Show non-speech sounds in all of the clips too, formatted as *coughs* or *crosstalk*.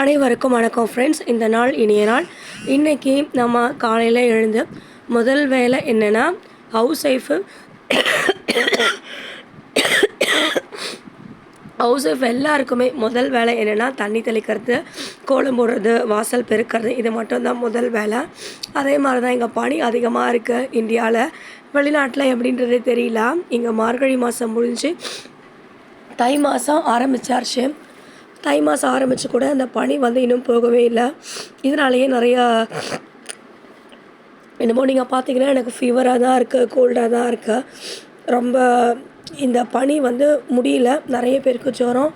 அனைவருக்கும் வணக்கம் ஃப்ரெண்ட்ஸ் இந்த நாள் இனிய நாள். இன்றைக்கி நம்ம காலையில் எழுந்து முதல் வேலை என்னென்னா ஹவுஸ் ஒய்ஃபு ஹவுஸ் ஒய்ஃப் எல்லாருக்குமே முதல் வேலை என்னென்னா தண்ணி தெளிக்கிறது கோலம் போடுறது வாசல் பெருக்கிறது. இது மட்டும்தான் முதல் வேலை. அதே மாதிரி தான் இங்கே பனி அதிகமாக இருக்குது இந்தியாவில் வெளிநாட்டில் எப்படின்றதே தெரியல. இங்கே மார்கழி மாதம் முடிஞ்சு தை மாதம் ஆரம்பிச்சாச்சு. தை மாதம் ஆரம்பித்து கூட அந்த பனி வந்து இன்னும் போகவே இல்லை. இதனாலேயே நிறையா என்னமோ நீங்கள் பார்த்தீங்கன்னா எனக்கு ஃபீவராக தான் இருக்குது கோல்டாக தான் இருக்குது ரொம்ப இந்த பனி வந்து முடியல. நிறைய பேருக்கு ஜுரம்.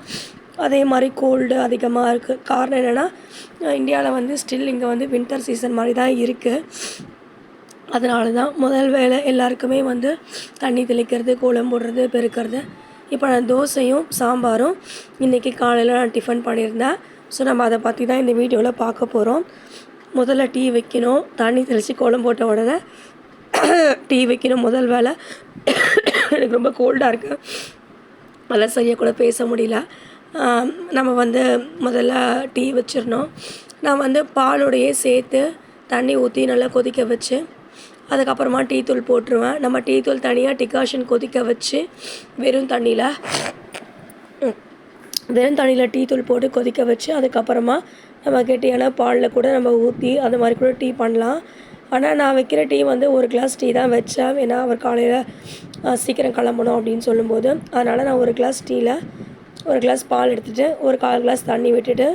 அதே மாதிரி கோல்டு அதிகமாக இருக்குது காரணம் என்னென்னா இந்தியாவில் வந்து ஸ்டில் இங்கே வந்து வின்டர் சீசன் மாதிரி தான் இருக்குது அதனால தான் முதல் வேலை எல்லாருக்குமே வந்து தண்ணி தெளிக்கிறது கோலம் போடுறது பெருக்கிறது. இப்போ நான் தோசையும் சாம்பாரும் இன்றைக்கி காலையில் நான் டிஃபன் பண்ணியிருந்தேன். ஸோ நம்ம அதை பற்றி தான் இந்த வீடியோவில் பார்க்க போகிறோம் முதல்ல டீ வைக்கணும். தண்ணி தெளித்து கோலம் போட்ட உடனே *coughs* டீ வைக்கணும். முதல் வேலை *coughs* எனக்கு ரொம்ப கோல்டாக இருக்குது அதெல்லாம் சரியாக கூட பேச முடியல. நம்ம வந்து முதல்ல டீ வச்சிடணும். நான் வந்து பாலோடையே சேர்த்து தண்ணி ஊற்றி நல்லா கொதிக்க வச்சு அதுக்கப்புறமா டீ தூள் போட்டுருவேன். நம்ம டீ தூள் தனியாக டிகாஷன் கொதிக்க வச்சு வெறும் தண்ணியில் வெறும் தண்ணியில் டீ தூள் போட்டு கொதிக்க வச்சு அதுக்கப்புறமா நம்ம கெட்டியான பாலில் கூட நம்ம ஊற்றி அந்த மாதிரி கூட டீ பண்ணலாம். ஆனால் நான் வைக்கிற டீ வந்து ஒரு கிளாஸ் டீ தான் வச்சேன். ஏன்னா அவர் காலையில் சீக்கிரம் கிளம்பணும் அப்படின்னு சொல்லும்போது. அதனால் நான் ஒரு கிளாஸ் டீயில் ஒரு கிளாஸ் பால் எடுத்துகிட்டு ஒரு கால் கிளாஸ் தண்ணி விட்டுட்டு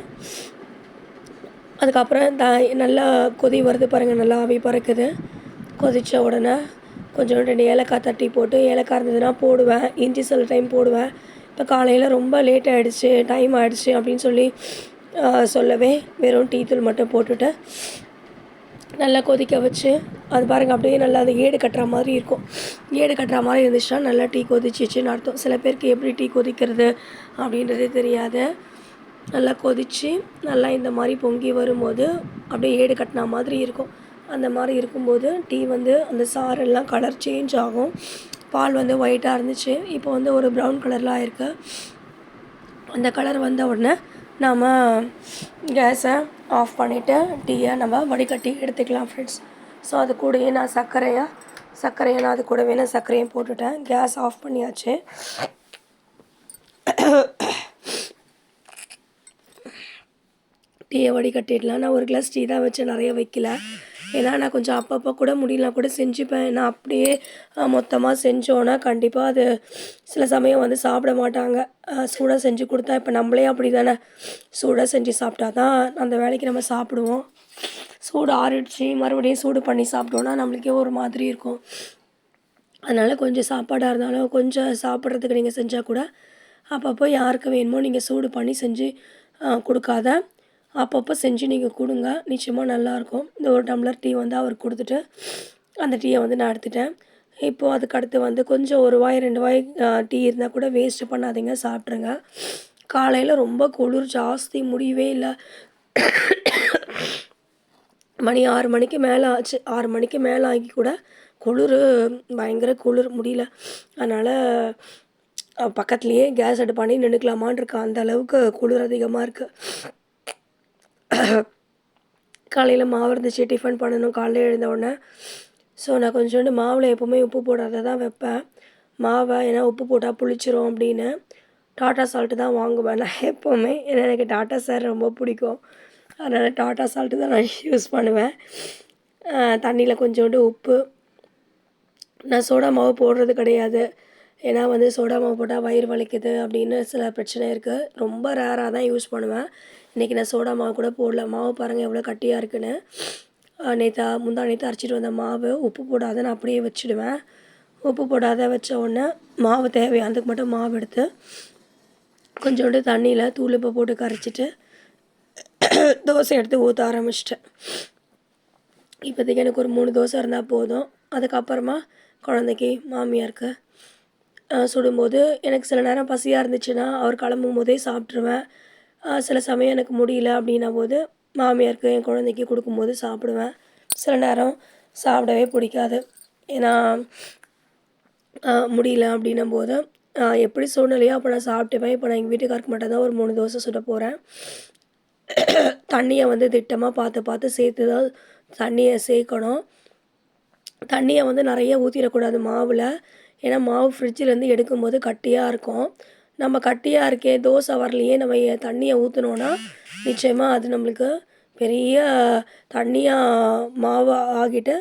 அதுக்கப்புறம் த நல்லா கொதி வருது பாருங்கள் நல்லா ஆவி பறக்குது. கொதித்த உடனே கொஞ்சம் ரெண்டு ஏலக்காய் தட்டி போட்டு ஏலக்காய் இருந்ததுன்னா போடுவேன். இஞ்சி சில டைம் போடுவேன். இப்போ காலையில் ரொம்ப லேட் ஆகிடுச்சு டைம் ஆகிடுச்சு அப்படின்னு சொல்லி சொல்லவே வெறும் டீ தூள் மட்டும் போட்டுட்டு நல்லா கொதிக்க வச்சு அது பாருங்கள் அப்படியே நல்லா அது ஏடு கட்டுற மாதிரி இருக்கும். ஏடு கட்டுற மாதிரி இருந்துச்சுன்னா நல்லா டீ கொதிச்சிச்சுன்னு அர்த்தம். சில பேருக்கு எப்படி டீ கொதிக்கிறது அப்படின்றதே தெரியாது. நல்லா கொதித்து நல்லா இந்த மாதிரி பொங்கி வரும்போது அப்படியே ஏடு கட்டின மாதிரி இருக்கும். அந்த மாதிரி இருக்கும்போது டீ வந்து அந்த சாரெல்லாம் கலர் சேஞ்ச் ஆகும். பால் வந்து ஒயிட்டாக இருந்துச்சு. இப்போ வந்து ஒரு ப்ரௌன் கலரில் ஆயிருக்கு. அந்த கலர் வந்த உடனே நாம் கேஸை ஆஃப் பண்ணிவிட்டு டீயை நம்ம வடிகட்டி எடுத்துக்கலாம் ஃப்ரெண்ட்ஸ் ஸோ அது கூடயே நான் சர்க்கரையை சர்க்கரையை நான் அது கூடவே நான் சர்க்கரையும் போட்டுட்டேன். கேஸ் ஆஃப் பண்ணியாச்சு. டீயை வடிகட்டிடலாம். நான் ஒரு கிளாஸ் டீ தான் வச்சு நிறைய வைக்கல. ஏன்னா நான் கொஞ்சம் அப்பப்போ கூட முடியலாம் கூட செஞ்சுப்பேன். நான் அப்படியே மொத்தமாக செஞ்சோன்னா கண்டிப்பாக அது சில சமயம் வந்து சாப்பிட மாட்டாங்க. சூடாக செஞ்சு கொடுத்தா இப்போ நம்மளே அப்படி தானே சூடாக செஞ்சு சாப்பிட்டா தான் அந்த வேலைக்கு நம்ம சாப்பிடுவோம். சூடு ஆறிடுச்சு மறுபடியும் சூடு பண்ணி சாப்பிட்டோன்னா நம்மளுக்கே ஒரு மாதிரி இருக்கும். அதனால் கொஞ்சம் சாப்பாடாக இருந்தாலும் கொஞ்சம் சாப்பிட்றதுக்கு நீங்கள் செஞ்சால் கூட அப்பப்போ யாருக்கு வேணுமோ நீங்கள் சூடு பண்ணி செஞ்சு கொடுக்காத. அப்பப்போ செஞ்சு நீங்கள் கொடுங்க. நிச்சயமாக நல்லாயிருக்கும் இந்த ஒரு டம்ளர் டீ வந்து அவர் கொடுத்துட்டு அந்த டீயை வந்து நான் எடுத்துட்டேன். இப்போது அதுக்கடுத்து வந்து கொஞ்சம் ஒரு வாய் ரெண்டு வாய் டீ இருந்தால் கூட வேஸ்ட்டு பண்ணாதீங்க சாப்பிட்ருங்க காலையில் ரொம்ப குளிர் ஜாஸ்தி முடியவே இல்லை. மணி ஆறு மணிக்கு மேலே ஆச்சு. ஆறு மணிக்கு மேலே ஆகி கூட குளிர் பயங்கர குளிர் முடியல. அதனால் பக்கத்துலேயே கேஸ் அடுப்பானே பண்ணி நின்றுக்கலாமான் இருக்கா. அந்த அளவுக்கு குளிர் அதிகமாக இருக்குது காலையில் மாவு இருந்துச்சு டிஃபன் பண்ணணும். காலையில் எழுந்த உடனே ஸோ நான் கொஞ்சோண்டு மாவில் எப்போவுமே உப்பு போடாத தான் வைப்பேன். மாவை ஏன்னா உப்பு போட்டால் புளிச்சிரும் அப்படின்னு. டாட்டா சால்ட்டு தான் வாங்குவேன். நான் எப்போவுமே ஏன்னா எனக்கு டாட்டா சார் ரொம்ப பிடிக்கும். அதனால் டாட்டா சால்ட்டு தான் நான் யூஸ் பண்ணுவேன். தண்ணியில் கொஞ்சோண்டு உப்பு. நான் சோடா மாவு போடுறது கிடையாது. ஏன்னா வந்து சோடா மாவு போட்டால் வயிறு வலிக்குது அப்படின்னு சில பிரச்சனை இருக்குது ரொம்ப ரேராக தான் யூஸ் பண்ணுவேன். இன்றைக்கி நான் சோடா மாவு கூட போடல. மாவு பாருங்கள் எவ்வளோ கட்டியாக இருக்குன்னு. நேற்றா முந்தா நேற்று அரைச்சிட்டு வந்த மாவு உப்பு போடாத நான் அப்படியே வச்சுடுவேன். உப்பு போடாத வச்ச உடனே மாவு தேவையானதுக்கு மட்டும் மாவு எடுத்து கொஞ்சோண்டு தண்ணியில் தூள் உப்பு போட்டு கரைச்சிட்டு தோசை எடுத்து ஊற்ற ஆரம்பிச்சிட்டேன். இப்போதைக்கு எனக்கு ஒரு மூணு தோசை இருந்தால் போதும். அதுக்கப்புறமா குழந்தைக்கு மாமியாருக்கு சுடும்போது எனக்கு சில நேரம் பசியாக இருந்துச்சுன்னா அவர் கிளம்பும் போதே சாப்பிட்ருவேன் சில சமயம் எனக்கு முடியல அப்படின்னா போது மாமியாருக்கு என் குழந்தைக்கு கொடுக்கும்போது சாப்பிடுவேன். சில நேரம் சாப்பிடவே பிடிக்காது. ஏன்னா முடியல அப்படின்னும் போது எப்படி சூழ்நிலையோ அப்போ நான் சாப்பிட்டுப்பேன். இப்போ நான் எங்கள் வீட்டுக்காருக்கு மட்டும் தான் ஒரு மூணு தோசை சுட போகிறேன் தண்ணியை வந்து திட்டமாக பார்த்து பார்த்து சேர்த்து தான் தண்ணியை சேர்க்கணும். தண்ணியை வந்து நிறைய ஊற்றிடக்கூடாது மாவில். ஏன்னா மாவு ஃப்ரிட்ஜிலேருந்து எடுக்கும்போது கட்டியாக இருக்கும். நம்ம கட்டியாக இருக்கே தோசை வரலையே நம்ம தண்ணியை ஊற்றினோன்னா நிச்சயமாக அது நம்மளுக்கு பெரிய தண்ணியாக மாவு ஆகிட்டு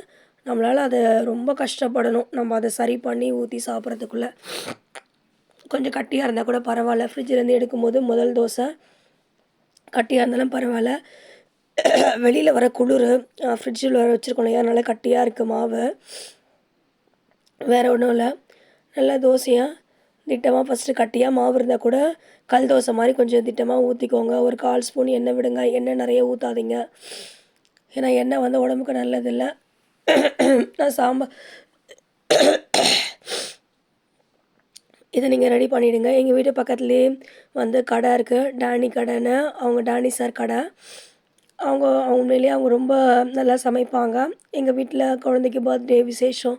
நம்மளால் அதை ரொம்ப கஷ்டப்படணும். நம்ம அதை சரி பண்ணி ஊற்றி சாப்பிட்றதுக்குள்ளே. கொஞ்சம் கட்டியாக இருந்தால் கூட பரவாயில்ல. ஃப்ரிட்ஜிலேருந்து எடுக்கும்போது முதல் தோசை கட்டியாக இருந்தாலும் பரவாயில்ல. வெளியில் வர குளிர் ஃப்ரிட்ஜில் வர வச்சுருக்கோம் இல்லையா? நல்லா கட்டியாக இருக்குது மாவு. வேறு ஒன்றும் இல்லை. நல்லா தோசையாக திட்டமாக ஃபஸ்ட்டு கட்டியாக மாவு இருந்தால் கூட கல் தோசை மாதிரி கொஞ்சம் திட்டமாக ஊற்றிக்கோங்க ஒரு கால் ஸ்பூன் எண்ணெய் விடுங்க. எண்ணெய் நிறைய ஊற்றாதீங்க ஏன்னா எண்ணெய் வந்து உடம்புக்கு நல்லதில்லை. நான் சாம்பார் இதை நீங்கள் ரெடி பண்ணிவிடுங்க எங்கள் வீட்டு பக்கத்துலேயே வந்து கடை இருக்குது டானி கடைன்னு. அவங்க டானி சார் கடை. அவங்க அவங்க உண்மையிலேயே அவங்க ரொம்ப நல்லா சமைப்பாங்க. எங்கள் வீட்டில் குழந்தைக்கு பர்த்டே விசேஷம்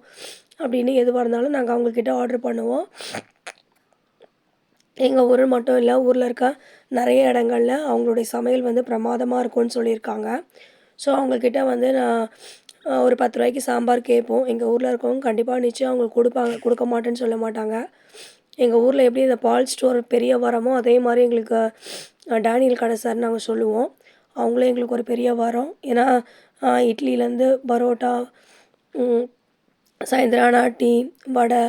அப்படின்னு எதுவாக இருந்தாலும் நாங்கள் அவங்கக்கிட்ட ஆர்டர் பண்ணுவோம். எங்கள் ஊர் மட்டும் இல்லை ஊரில் இருக்க நிறைய இடங்கள்ல அவங்களுடைய சமையல் வந்து பிரமாதமாக இருக்கும்னு சொல்லியிருக்காங்க. ஸோ அவங்கக்கிட்ட வந்து நான் ஒரு பத்து ரூபாய்க்கு சாம்பார் கேட்போம். எங்கள் ஊரில் இருக்கவங்க கண்டிப்பாக நிச்சயம் அவங்களுக்கு கொடுப்பாங்க கொடுக்க மாட்டேன்னு சொல்ல மாட்டாங்க. எங்கள் ஊரில் எப்படி இந்த பால் ஸ்டோர் பெரிய வரமோ அதே மாதிரி எங்களுக்கு டேனியல் கடை சார் நாங்கள் சொல்லுவோம். அவங்களும் எங்களுக்கு ஒரு பெரிய வரம். ஏன்னா இட்லியிலேருந்து பரோட்டா சாயந்தரம் ஆனால் டீ வடை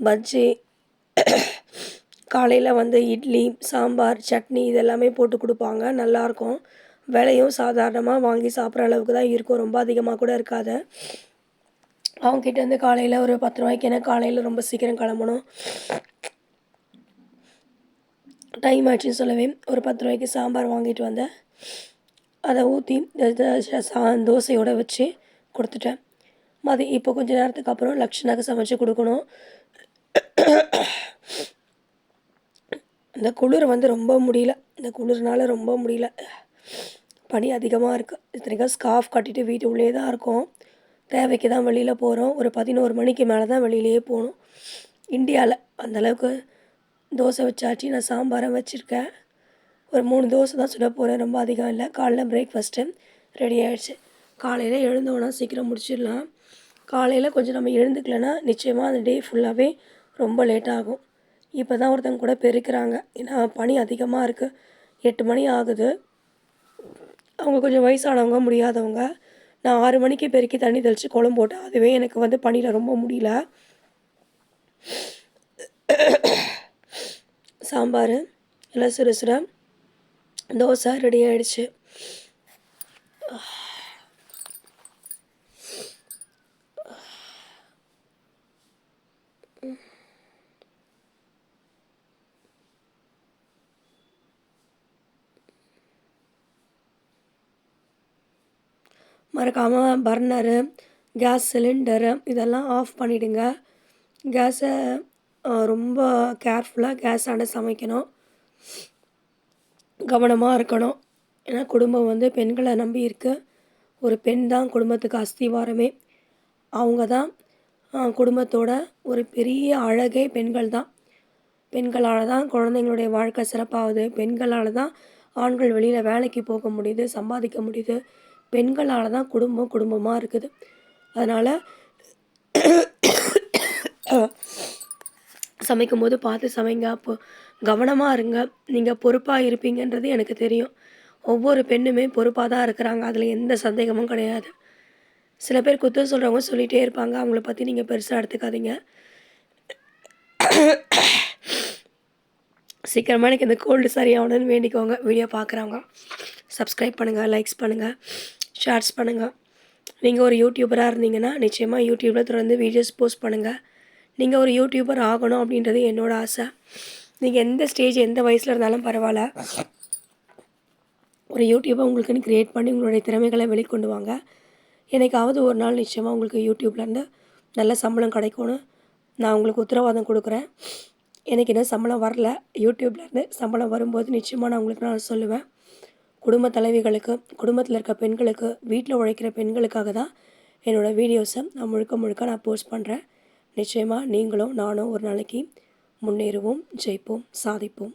பஜ்ஜி காலையில் வந்து இட்லி சாம்பார் சட்னி இதெல்லாமே போட்டு கொடுப்பாங்க. நல்லாயிருக்கும். விலையும் சாதாரணமாக வாங்கி சாப்பிட்ற அளவுக்கு தான் இருக்கும். ரொம்ப அதிகமாக கூட இருக்காது. அவங்ககிட்ட வந்து காலையில் ஒரு பத்து ரூபாய்க்கு ஏன்னா காலையில் ரொம்ப சீக்கிரம் கிளம்பணும். டைம் ஆச்சுன்னு சொல்லவே ஒரு பத்து ரூபாய்க்கு சாம்பார் வாங்கிட்டு வந்தேன் அதை ஊற்றி தோசையோடு வச்சு கொடுத்துட்டேன். மதி இப்போ கொஞ்ச நேரத்துக்கு அப்புறம் லக்ஷனாக்கு சமைச்சு கொடுக்கணும். இந்த குளிர் வந்து ரொம்ப முடியல. இந்த குளிர்னால ரொம்ப முடியல. பனி அதிகமாக இருக்குது இத்தனைக்கும் ஸ்கார்ஃப் கட்டிட்டு வீட்டு உள்ளே தான் இருக்கோம். தேவைக்கு தான் வெளியில் போகிறோம் ஒரு பதினோரு மணிக்கு மேலே தான் வெளியிலேயே போகணும். இந்தியாவில் அந்தளவுக்கு தோசை வச்சாச்சு. நான் சாம்பாரம் வச்சுருக்கேன். ஒரு மூணு தோசை தான் சுட போகிறேன் ரொம்ப அதிகம் இல்லை. காலைல பிரேக்ஃபாஸ்ட்டு ரெடி ஆகிடுச்சு காலையில் எழுந்தோன்னா சீக்கிரம் முடிச்சிடலாம். காலையில் கொஞ்சம் நம்ம எழுந்துக்கலன்னா நிச்சயமாக அந்த டே ஃபுல்லாகவே ரொம்ப லேட் ஆகும். இப்போ தான் ஒருத்தங்க கூட பெருக்கிறாங்க. ஏன்னா பனி அதிகமாக இருக்குது எட்டு மணி ஆகுது. அவங்க கொஞ்சம் வயசானவங்க முடியாதவங்க. நான் ஆறு மணிக்கு பெருக்கி தண்ணி தெளித்து குளம் போட்டேன். அதுவே எனக்கு வந்து பனியில் ரொம்ப முடியல. சாம்பார் எல்லாம் சிறு சிறு தோசை ரெடி ஆயிடுச்சு. மறக்காமல் பர்னரு கேஸ் சிலிண்டரு இதெல்லாம் ஆஃப் பண்ணிவிடுங்க கேஸை ரொம்ப கேர்ஃபுல்லாக கேஸாண்ட சமைக்கணும். கவனமாக இருக்கணும். ஏன்னா குடும்பம் வந்து பெண்களை நம்பி இருக்குது ஒரு பெண் தான் குடும்பத்துக்கு அஸ்திவாரமே. அவங்க தான் குடும்பத்தோட ஒரு பெரிய அழகே பெண்கள் தான். பெண்களால் தான் குழந்தைங்களுடைய வாழ்க்கை சிறப்பாகுது. பெண்களால் தான் ஆண்கள் வெளியில் வேலைக்கு போக முடியுது சம்பாதிக்க முடியுது. பெண்களால் தான் குடும்பம் குடும்பமாக இருக்குது. அதனால் சமைக்கும் போது பார்த்து சமைங்க. அப்போ கவனமாக இருங்க. நீங்கள் பொறுப்பாக இருப்பீங்கன்றது எனக்கு தெரியும். ஒவ்வொரு பெண்ணுமே பொறுப்பாக தான் இருக்கிறாங்க. அதில் எந்த சந்தேகமும் கிடையாது. சில பேர் குத்தம் சொல்கிறவங்க சொல்லிகிட்டே இருப்பாங்க. அவங்கள பற்றி நீங்கள் பெருசாக எடுத்துக்காதீங்க. சீக்கிரமாக எனக்கு இந்த கோல்டு சரியாகணும்னு வேண்டிக்கோங்க. வீடியோ பார்க்குறவங்க சப்ஸ்கிரைப் பண்ணுங்கள் லைக்ஸ் பண்ணுங்கள் ஷேர்ஸ் பண்ணுங்கள் நீங்கள் ஒரு யூடியூபராக இருந்தீங்கன்னா நிச்சயமாக யூடியூப்பில் தொடர்ந்து வீடியோஸ் போஸ்ட் பண்ணுங்கள் நீங்கள் ஒரு யூடியூபர் ஆகணும் அப்படின்றது என்னோடய ஆசை. நீங்கள் எந்த ஸ்டேஜ் எந்த வயசில் இருந்தாலும் பரவாயில்ல. ஒரு யூடியூப்பை உங்களுக்குன்னு க்ரியேட் பண்ணி உங்களுடைய திறமைகளை வெளிக்கொண்டு வாங்க. எனக்காவது ஒரு நாள் நிச்சயமாக உங்களுக்கு யூடியூப்லேருந்து நல்ல சம்பளம் கிடைக்கும்னு நான் உங்களுக்கு உத்தரவாதம் கொடுக்குறேன். எனக்கு இன்னும் சம்பளம் வரல. யூடியூப்லேருந்து சம்பளம் வரும்போது நிச்சயமாக நான் உங்களுக்கு நான் சொல்லுவேன். குடும்ப தலைவிகளுக்கு குடும்பத்தில் இருக்க பெண்களுக்கு வீட்டில் உழைக்கிற பெண்களுக்காக தான் என்னோடய வீடியோஸை நான் முழுக்க முழுக்க நான் போஸ்ட் பண்ணுறேன் நிச்சயமாக நீங்களும் நானும் ஒரு நாளைக்கு முன்னேறுவோம் ஜெயிப்போம் சாதிப்போம்.